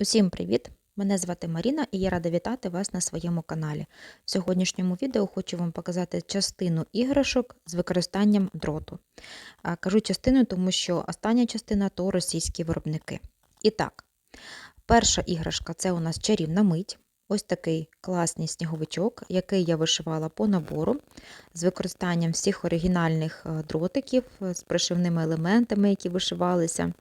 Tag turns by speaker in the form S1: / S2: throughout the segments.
S1: Усім привіт! Мене звати Маріна і я рада вітати вас на своєму каналі. В сьогоднішньому відео хочу вам показати частину іграшок з використанням дроту. Кажу частину, тому що остання частина то російські виробники. І так, перша іграшка це у нас чарівна мить. Ось такий класний сніговичок, який я вишивала по набору з використанням всіх оригінальних е, дротиків е, з пришивними елементами, які вишивалися.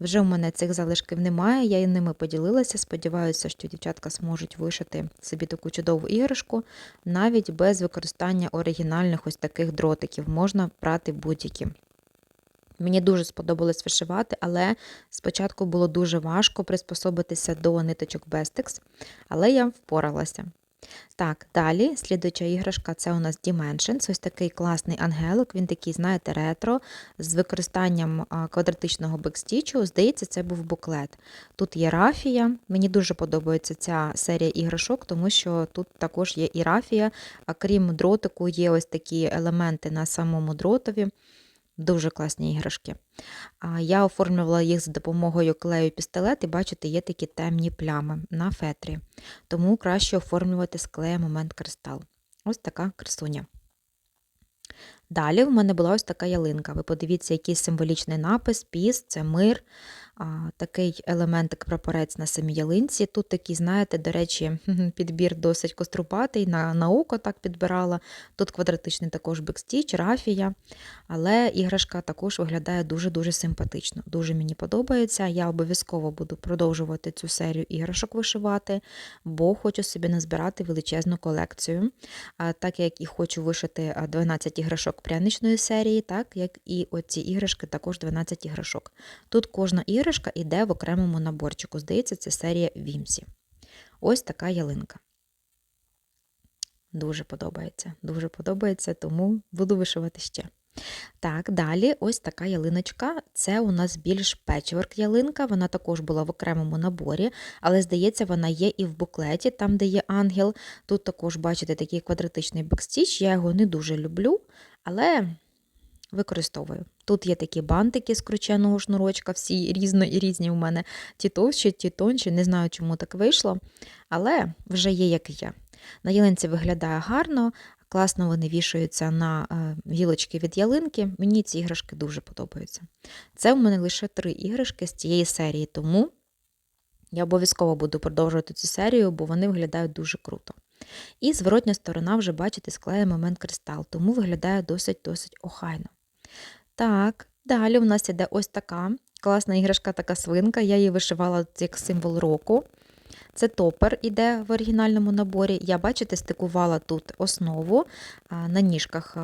S1: Вже в мене цих залишків немає, я ними поділилася. Сподіваюся, що дівчатка зможуть вишити собі таку чудову іграшку, навіть без використання оригінальних ось таких дротиків. Можна брати будь-які. Мені дуже сподобалось вишивати, але спочатку було дуже важко приспособитися до ниточок Bestex, але я впоралася. Так, далі слідуюча іграшка це у нас Dimensions, ось такий класний ангелик, він такий, знаєте, ретро, з використанням квадратичного бекстічу. Здається, це був буклет. Тут є рафія. Мені дуже подобається ця серія іграшок, тому що тут також є і рафія, а крім дротику, є ось такі елементи на самому дротові. Дуже класні іграшки. Я оформлювала їх за допомогою клею пістолет, і бачите, є такі темні плями на фетрі. Тому краще оформлювати з клею момент кристал. Ось така красуня. Далі в мене була ось така ялинка. Ви подивіться, який символічний напис, піс, це мир, такий елементик прапорець на самій ялинці. Тут такий, знаєте, до речі, підбір досить кострубатий, на на око так підбирала. Тут квадратичний також бекстіч, рафія. Але іграшка також виглядає дуже-дуже симпатично. Дуже мені подобається. Я обов'язково буду продовжувати цю серію іграшок вишивати, бо хочу собі назбирати величезну колекцію. Так як і хочу вишити 12 іграшок пряничної серії, так як і оці іграшки також 12 іграшок. Тут кожна іграшка йде в окремому наборчику. Здається, це серія Вімсі. Ось така ялинка. Дуже подобається. Дуже подобається, тому буду вишивати ще. Так, далі ось така ялиночка. Це у нас більш печворк ялинка, вона також була в окремому наборі, але, здається, вона є і в буклеті, там, де є ангел. Тут також, бачите, такий квадратичний бекстіч. Я його не дуже люблю, але використовую. Тут є такі бантики з крученого шнурочка, всі різно і різні у мене ті товщі, ті тонші. Не знаю, чому так вийшло, але вже є, як є. На ялинці виглядає гарно, класно вони вішаються на е, гілочки від ялинки. Мені ці іграшки дуже подобаються. Це у мене лише три іграшки з цієї серії, тому я обов'язково буду продовжувати цю серію, бо вони виглядають дуже круто. І зворотня сторона вже, бачите, склеє момент кристал, тому виглядає досить-досить охайно. Так, далі у нас іде ось така класна іграшка, така свинка. Я її вишивала як символ року. Це топер іде в оригінальному наборі. Я, бачите, стикувала тут основу на ніжках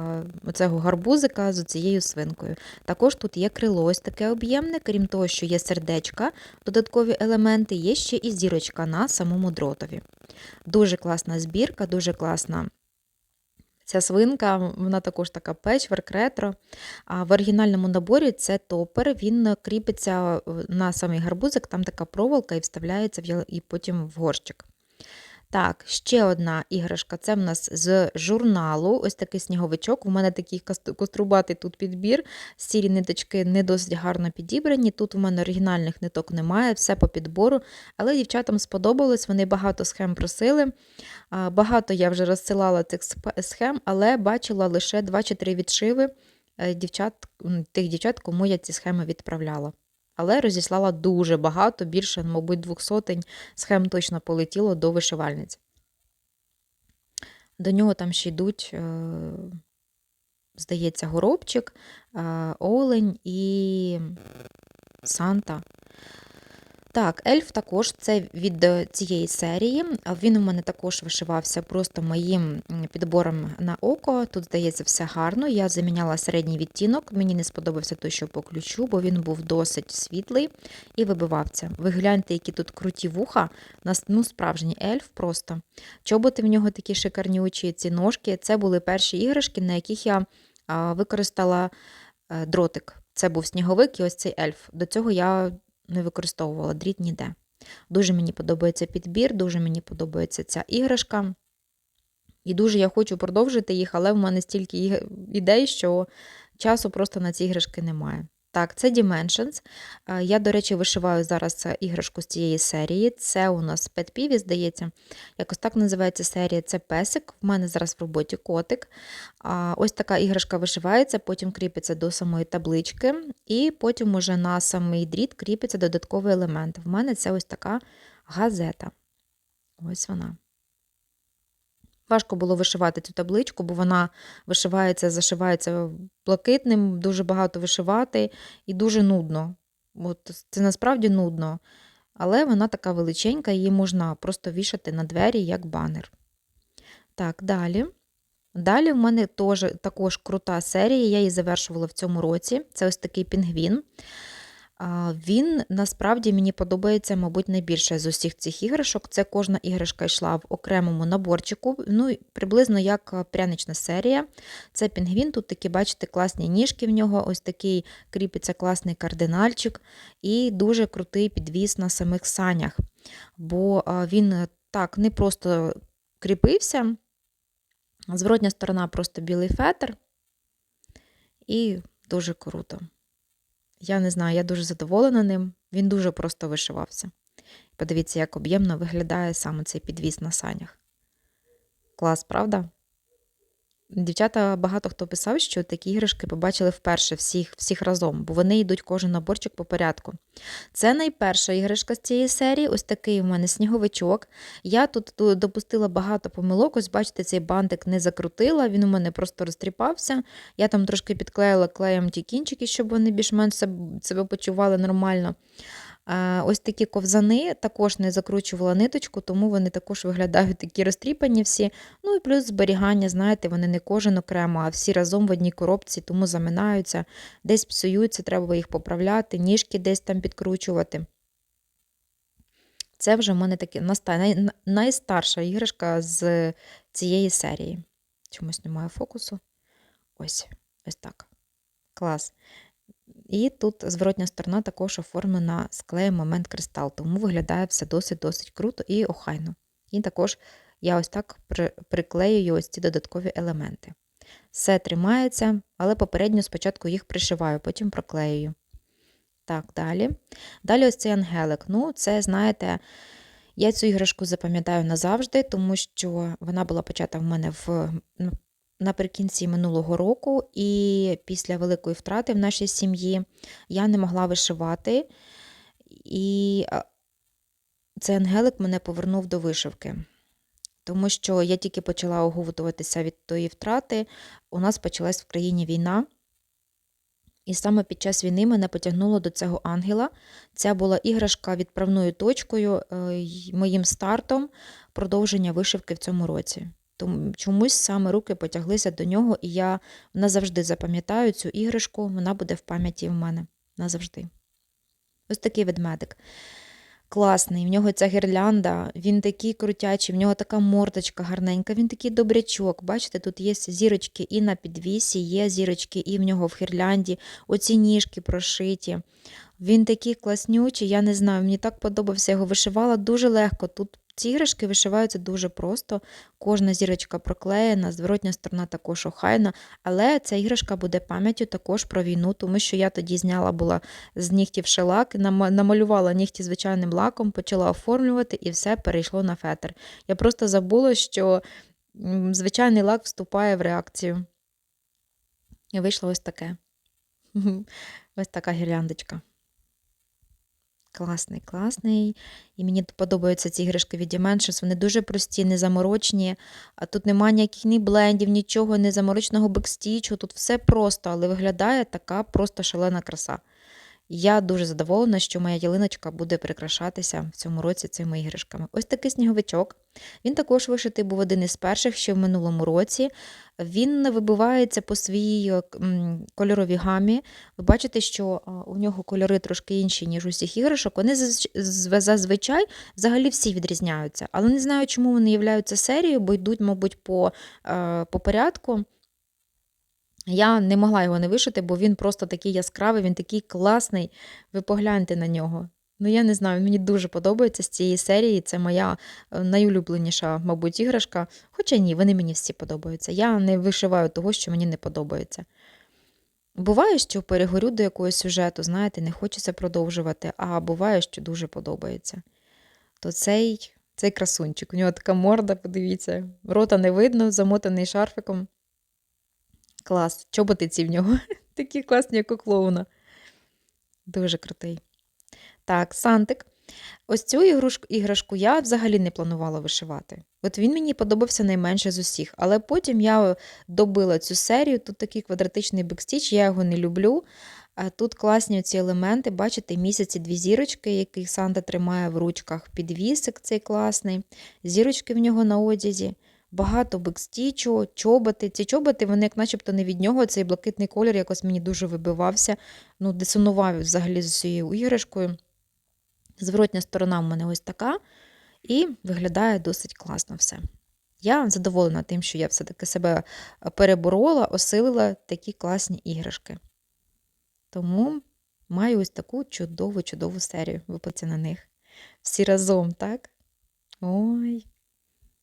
S1: цього гарбузика з цією свинкою. Також тут є крило ось таке об'ємне, крім того, що є сердечка, додаткові елементи, є ще і зірочка на самому дротові. Дуже класна збірка, дуже класна Ця свинка, вона також така печверк, ретро. А в оригінальному наборі це топер, він кріпиться е, на самий гарбузик, там така проволока і вставляється в, і потім в горщик. Так, ще одна іграшка це в нас з журналу. Ось такий сніговичок. У мене такий кострубатий тут підбір. Сірі ниточки не досить гарно підібрані. Тут у мене оригінальних ниток немає, все по підбору. Але дівчатам сподобалось, вони багато схем просили. Багато я вже розсилала цих схем, але бачила лише 2 чи 3 відшиви е, дівчат, тих дівчат, кому я ці схеми відправляла але розіслала дуже багато, більше, мабуть, двох сотень схем точно полетіло до вишивальниць. До нього там ще йдуть, е, здається, горобчик, е, олень і Санта. Так, ельф також це від е, цієї серії. Він у мене також вишивався просто моїм підбором на око. Тут, здається, все гарно. Я заміняла середній відтінок. Мені не сподобався той, що по ключу, бо він був досить світлий і вибивався. Ви гляньте, які тут круті вуха, ну, справжній ельф просто. Чоботи в нього такі шикарні очі, ці ножки. Це були перші іграшки, на яких я використала е, дротик. Це був сніговик і ось цей ельф. До цього я не використовувала дріт ніде. Дуже мені подобається підбір, дуже мені подобається ця іграшка. І дуже я хочу продовжити їх, але в мене стільки ідей, що часу просто на ці іграшки немає. Так, це Dimensions. Е, Я, до речі, вишиваю зараз е, іграшку з цієї серії. Це у нас Pivy, здається. Якось так називається серія. Це песик. В мене зараз в роботі котик. Ось така іграшка вишивається, потім кріпиться до самої таблички, і потім уже на самий дріт кріпиться додатковий елемент. В мене це ось така газета. Ось вона. Важко було вишивати цю табличку, бо вона вишивається, зашивається блакитним, дуже багато вишивати і дуже нудно. От Це насправді нудно. Але вона така величенька, її можна просто вішати на двері як банер. Так, далі. Далі в мене теж, також крута серія, я її завершувала в цьому році. Це ось такий пінгвін. Він насправді мені подобається, мабуть, найбільше з усіх цих іграшок. Це кожна іграшка йшла в окремому наборчику, ну приблизно як е, прянична серія. Це пінгвін, тут такі, бачите, класні ніжки в нього, ось такий кріпиться класний кардинальчик і дуже крутий підвіс на самих санях. Бо він е, так не просто кріпився, зворотня сторона просто білий фетр, і дуже круто. Я не знаю, я дуже задоволена ним. Він дуже просто вишивався. Подивіться, як об'ємно виглядає саме цей підвіз на санях. Клас, правда? Дівчата багато хто писав, що такі іграшки побачили вперше всіх всіх разом, бо вони йдуть кожен наборчик по порядку. Це найперша іграшка з цієї серії, ось такий у мене сніговичок. Я тут допустила багато помилок, ось бачите, цей бантик не закрутила, він у мене просто розтріпався. Я там трошки підклеїла клеєм ті кінчики, щоб вони більш-менш себе почували нормально. Ось такі ковзани також не закручувала ниточку, тому вони також виглядають такі розтріпані всі. Ну і плюс зберігання, знаєте, вони не кожен окремо, а всі разом в одній коробці, тому заминаються, десь псуються, треба їх поправляти, ніжки десь там підкручувати. Це вже в мене такі найстарша іграшка з цієї серії. Чомусь немає фокусу. Ось, ось так. Клас. І тут зворотня сторона також оформлена з момент кристал, тому виглядає все досить-досить круто і охайно. І також я ось так приклеюю ось ці додаткові елементи. Все тримається, але попередньо спочатку їх пришиваю, потім проклеюю. Так, далі. Далі ось цей ангелик. Ну, це, знаєте, я цю іграшку запам'ятаю назавжди, тому що вона була почата в мене в ну, наприкінці минулого року, і після великої втрати в нашій сім'ї я не могла вишивати, і цей ангелик мене повернув до вишивки. Тому що я тільки почала оговтуватися від тої втрати, у нас почалась в країні війна. І саме під час війни мене потягнуло до цього ангела. Це була іграшка відправною точкою, е, моїм стартом продовження вишивки в цьому році. Тому чомусь саме руки потяглися до нього, і я назавжди запам'ятаю цю іграшку, вона буде в пам'яті в мене назавжди. Ось такий ведмедик. Класний, в нього ця гірлянда, він такий крутячий, в нього така мордочка гарненька, він такий добрячок. Бачите, тут є зірочки і на підвісі, є зірочки, і в нього в гірлянді, оці ніжки прошиті. Він такий класнючий, я не знаю, мені так подобався, його вишивала дуже легко. Тут ці іграшки вишиваються дуже просто, кожна зірочка проклеєна, зворотня сторона також охайна, але ця іграшка буде пам'яттю також про війну, тому що я тоді зняла була з нігтів шелак, намалювала нігті звичайним лаком, почала оформлювати і все перейшло на фетр. Я просто забула, що звичайний лак вступає в реакцію. І вийшло ось таке. Ось така гірляндочка. Класний, класний. І мені подобаються ці іграшки від Dimensions. Вони дуже прості, незаморочні. А тут немає ніяких ні блендів, нічого, не заморочного бекстічу. Тут все просто, але виглядає така просто шалена краса. Я дуже задоволена, що моя ялиночка буде прикрашатися в цьому році цими іграшками. Ось такий сніговичок. Він також вишитий був один із перших ще в минулому році. Він вибивається по своїй е, кольоровій гамі. Ви бачите, що у нього кольори трошки інші, ніж у всіх іграшок. Вони зазвичай взагалі всі відрізняються. Але не знаю, чому вони являються серією, бо йдуть, мабуть, по, е, по порядку. Я не могла його не вишити, бо він просто такий яскравий, він такий класний. Ви погляньте на нього. Ну, я не знаю, мені дуже подобається з цієї серії. Це моя е, найулюбленіша, мабуть, іграшка. Хоча ні, вони мені всі подобаються. Я не вишиваю того, що мені не подобається. Буває, що перегорю до якогось сюжету, знаєте, не хочеться продовжувати, а буває, що дуже подобається. То цей, цей красунчик, у нього така морда, подивіться, рота не видно, замотаний шарфиком. Клас. Чоботи ці в нього такі класні, як у клоуна. Дуже крутий. Так, Сантик. Ось цю ігрушку, іграшку я взагалі не планувала вишивати. От він мені подобався найменше з усіх. Але потім я добила цю серію. Тут такий квадратичний бекстіч, я його не люблю. Тут класні ці елементи, бачите, місяці дві зірочки, які Санта тримає в ручках. Підвісик цей класний, зірочки в нього на одязі. Багато бекстічу, чоботи. Ці чоботи, вони як начебто не від нього, цей блакитний колір якось мені дуже вибивався. Ну, дисонував взагалі з цією іграшкою. Зворотня сторона в мене ось така, і виглядає досить класно все. Я задоволена тим, що я все-таки себе переборола, осилила такі класні іграшки. Тому маю ось таку чудову-чудову серію. Випадці на них. Всі разом, так? Ой.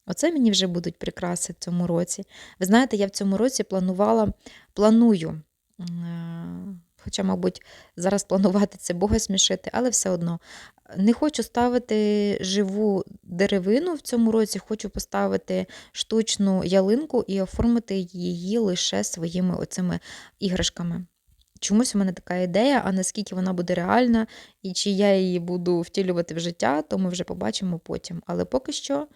S1: Оце мені вже будуть прикраси в цьому році. Ви знаєте, я в цьому році планувала, планую. е, Хоча, мабуть, зараз планувати це Бога смішити, але все одно. Не хочу ставити живу деревину в цьому році, хочу поставити штучну ялинку і оформити її лише своїми оцими іграшками. Чомусь у мене така ідея, а наскільки вона буде реальна, і чи я її буду втілювати в життя, то ми вже побачимо потім. Але поки що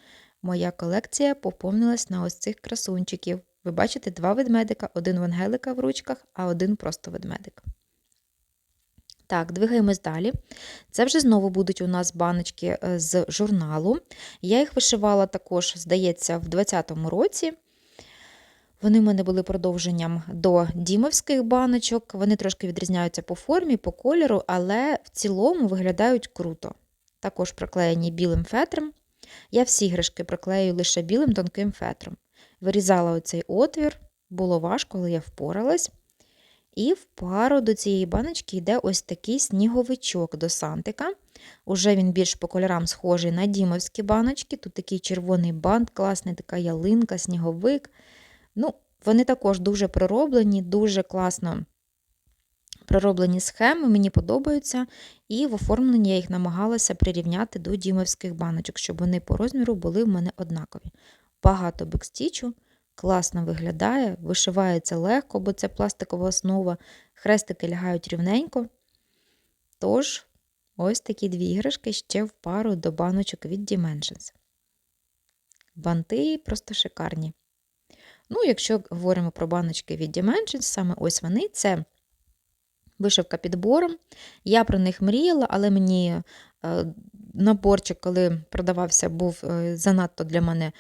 S1: моя колекція поповнилась на ось цих красунчиків. Ви бачите два ведмедика, один в Ангелика в ручках, а один просто ведмедик. Так, двигаємось далі. Це вже знову будуть у нас баночки е, з журналу. Я їх вишивала також, здається, в 2020 році. Вони в мене були продовженням до дімовських баночок. Вони трошки відрізняються по формі, по кольору, але в цілому виглядають круто. Також приклеєні білим фетром. Я всі іграшки приклею лише білим тонким фетром. Вирізала оцей отвір, було важко, але я впоралась. І в пару до цієї баночки йде ось такий сніговичок до сантика. Уже він більш по кольорам схожий на дімовські баночки. Тут такий червоний бант, класний, така ялинка, сніговик. Ну, Вони також дуже пророблені, дуже класно пророблені схеми, мені подобаються. І в оформленні я їх намагалася прирівняти до дімовських баночок, щоб вони по розміру були в мене однакові. Багато бекстічу. Класно виглядає, вишивається легко, бо це пластикова основа, хрестики лягають рівненько. Тож, ось такі дві іграшки ще в пару до баночок від Dimensions. Банти просто шикарні. Ну, якщо говоримо про баночки від Dimensions, саме ось вони це вишивка підбором. Я про них мріяла, але мені е, наборчик, коли продавався, був е, занадто для мене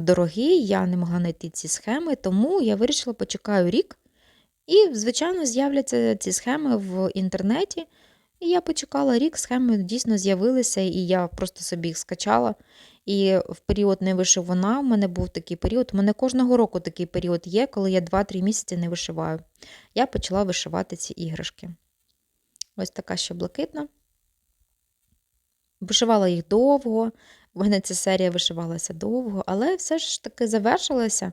S1: дорогий, я не могла знайти ці схеми, тому я вирішила, почекаю рік. І, звичайно, з'являться ці схеми в інтернеті. І я почекала рік, схеми дійсно з'явилися, і я просто собі їх скачала. І в період не вишивана, у мене був такий період. У мене кожного року такий період є, коли я 2-3 місяці не вишиваю. Я почала вишивати ці іграшки. Ось така ще блакитна. Вишивала їх довго, у мене ця серія вишивалася довго, але все ж таки завершилася.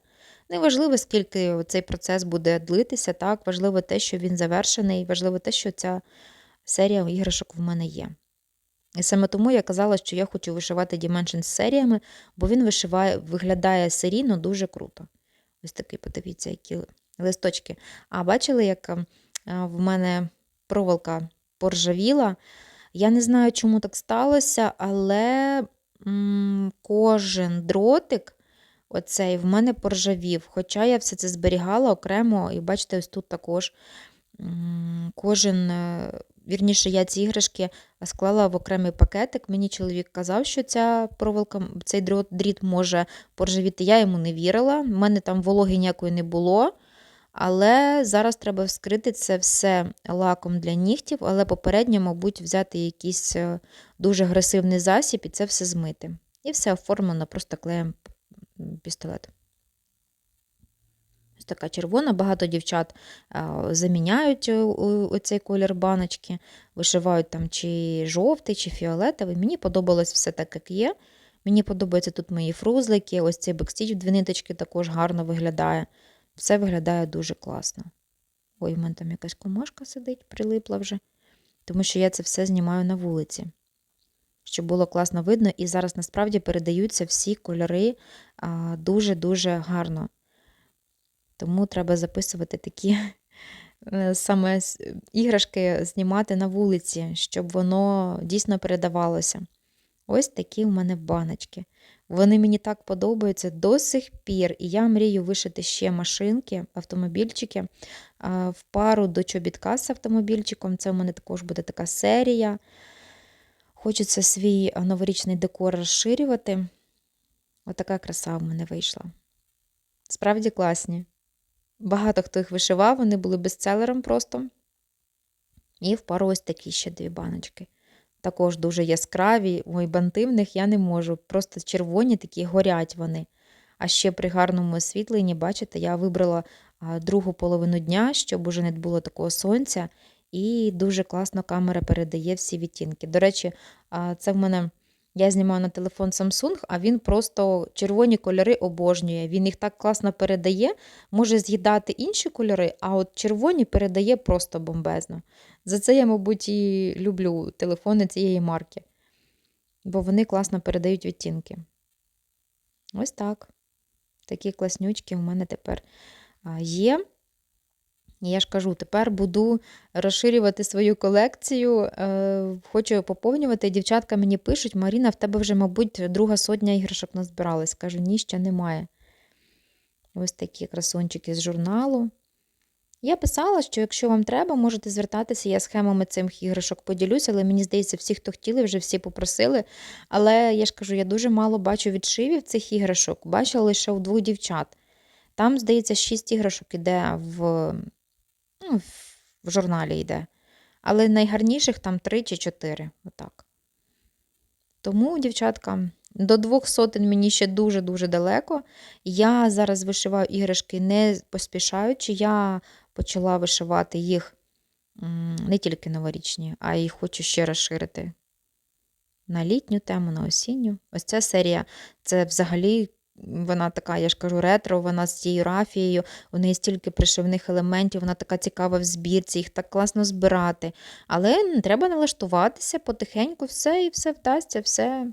S1: Неважливо, скільки цей процес буде длитися, так, важливо те, що він завершений, важливо те, що ця серія іграшок в мене є. І саме тому я казала, що я хочу вишивати Dimensions з серіями, бо він вишиває, виглядає серійно дуже круто. Ось такий, подивіться, які листочки. А бачили, як ем, в мене проволока поржавіла. Я не знаю, чому так сталося, але кожен дротик оцей в мене поржавів. Хоча я все це зберігала окремо, і бачите, ось тут також кожен, е, вірніше, я ці іграшки склала в окремий пакетик. Мені чоловік казав, що ця проволока, цей дріт може поржавіти. Я йому не вірила. У мене там вологи ніякої не було. Але зараз треба вскрити це все лаком для нігтів, але попередньо, мабуть, взяти якийсь е, дуже агресивний засіб і це все змити. І все оформлено просто клеєм пістолет. Така червона, багато дівчат заміняють оцей колір баночки, вишивають там чи жовтий, чи фіолетовий. Мені подобалось все так, як є. Мені подобаються тут мої фрузлики, ось цей бекстіч в дві ниточки також гарно виглядає. Все виглядає дуже класно. Ой, у мене там якась комашка сидить, прилипла вже. Тому що я це все знімаю на вулиці. Щоб було класно видно, і зараз насправді передаються всі кольори дуже-дуже гарно. Тому треба записувати такі е, саме іграшки знімати на вулиці, щоб воно дійсно передавалося. Ось такі у мене баночки. Вони мені так подобаються до сих пір. І я мрію вишити ще машинки, автомобільчики в пару до чобітка з автомобільчиком. Це у мене також буде така серія. Хочеться свій новорічний декор розширювати. Отака краса в мене вийшла. Справді класні. Багато хто їх вишивав, вони були бестселером просто. І в пару ось такі ще дві баночки. Також дуже яскраві. Ой, них я не можу. Просто червоні такі горять вони. А ще при гарному освітленні, бачите, я вибрала другу половину дня, щоб уже не було такого сонця. І дуже класно камера передає всі відтінки. До речі, це в мене. Я знімаю на телефон Samsung, а він просто червоні кольори обожнює. Він їх так класно передає, може з'їдати інші кольори, а от червоні передає просто бомбезно. За це я, мабуть, і люблю телефони цієї марки, бо вони класно передають відтінки. Ось так. Такі класнючки у мене тепер є. Я ж кажу, тепер буду розширювати свою колекцію, е, хочу поповнювати. Дівчатка мені пишуть, Маріна, в тебе вже, мабуть, друга сотня іграшок назбиралась. Кажу, ні, ще немає. Ось такі красунчики з журналу. Я писала, що якщо вам треба, можете звертатися, я схемами цих іграшок поділюся, але мені здається, всі, хто хотіли, вже всі попросили. Але я ж кажу, я дуже мало бачу відшивів цих іграшок, бачила лише у двох дівчат. Там, здається, шість іграшок іде в, ну, в журналі йде. Але найгарніших там три чи чотири. Отак. Тому, дівчатка, до двох сотень мені ще дуже-дуже далеко. Я зараз вишиваю іграшки не поспішаючи. Я почала вишивати їх не тільки новорічні, а й хочу ще розширити на літню тему, на осінню. Ось ця серія це взагалі. Вона така, я ж кажу, ретро, вона з цією рафією, у неї стільки пришивних елементів, вона така цікава в збірці, їх так класно збирати. Але треба налаштуватися потихеньку, все і все вдасться, все,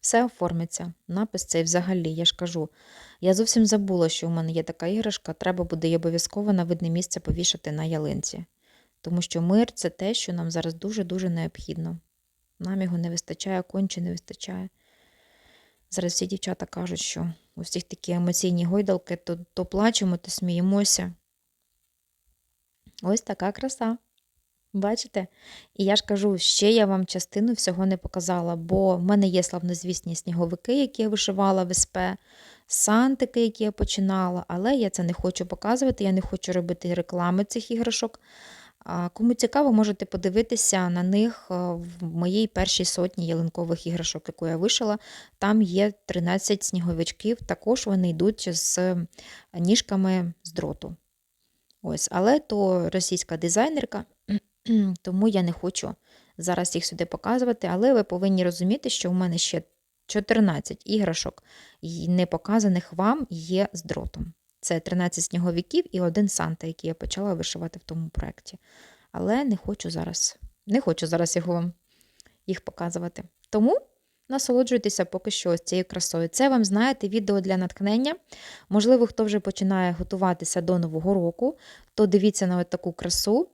S1: все оформиться. Напис цей взагалі, я ж кажу. Я зовсім забула, що у мене є така іграшка, треба буде її обов'язково на видне місце повішати на ялинці. Тому що мир це те, що нам зараз дуже-дуже необхідно. Нам його не вистачає, конче не вистачає. Зараз всі дівчата кажуть, що у всіх такі емоційні гойдалки, то, то плачемо, то сміємося. Ось така краса. Бачите? І я ж кажу, ще я вам частину всього не показала, бо в мене є славнозвісні сніговики, які я вишивала в СП, сантики, які я починала, але я це не хочу показувати, я не хочу робити реклами цих іграшок. Кому цікаво, можете подивитися на них в моїй першій сотні ялинкових іграшок, яку я вишила. Там є 13 сніговичків, також вони йдуть з ніжками з дроту. Ось, але то російська дизайнерка, тому я не хочу зараз їх сюди показувати. Але ви повинні розуміти, що у мене ще 14 іграшок, не показаних вам є з дротом. Це 13 сніговиків і один Санта, який я почала вишивати в тому проєкті. Але не хочу зараз, не хочу зараз його їх показувати. Тому насолоджуйтеся поки що ось цією красою. Це вам, знаєте, відео для натхнення. Можливо, хто вже починає готуватися до Нового року, то дивіться на от таку красу.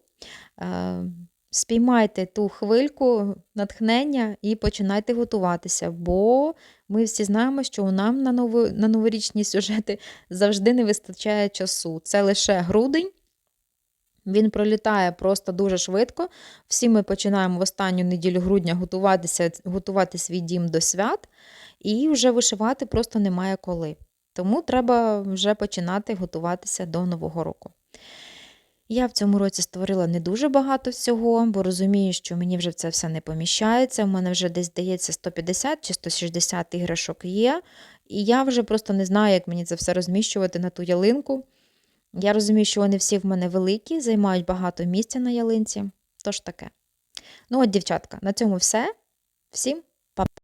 S1: Спіймайте ту хвильку натхнення і починайте готуватися, бо ми всі знаємо, що нам на, ново, на новорічні сюжети завжди не вистачає часу. Це лише грудень. Він пролітає просто дуже швидко. Всі ми починаємо в останню неділю грудня готуватися, готувати свій дім до свят, і вже вишивати просто немає коли. Тому треба вже починати готуватися до Нового року. Я в цьому році створила не дуже багато всього, бо розумію, що мені вже це все не поміщається. У мене вже десь здається 150 чи 160 іграшок є. І я вже просто не знаю, як мені це все розміщувати на ту ялинку. Я розумію, що вони всі в мене великі, займають багато місця на ялинці. Тож таке. Ну от, дівчатка, на цьому все. Всім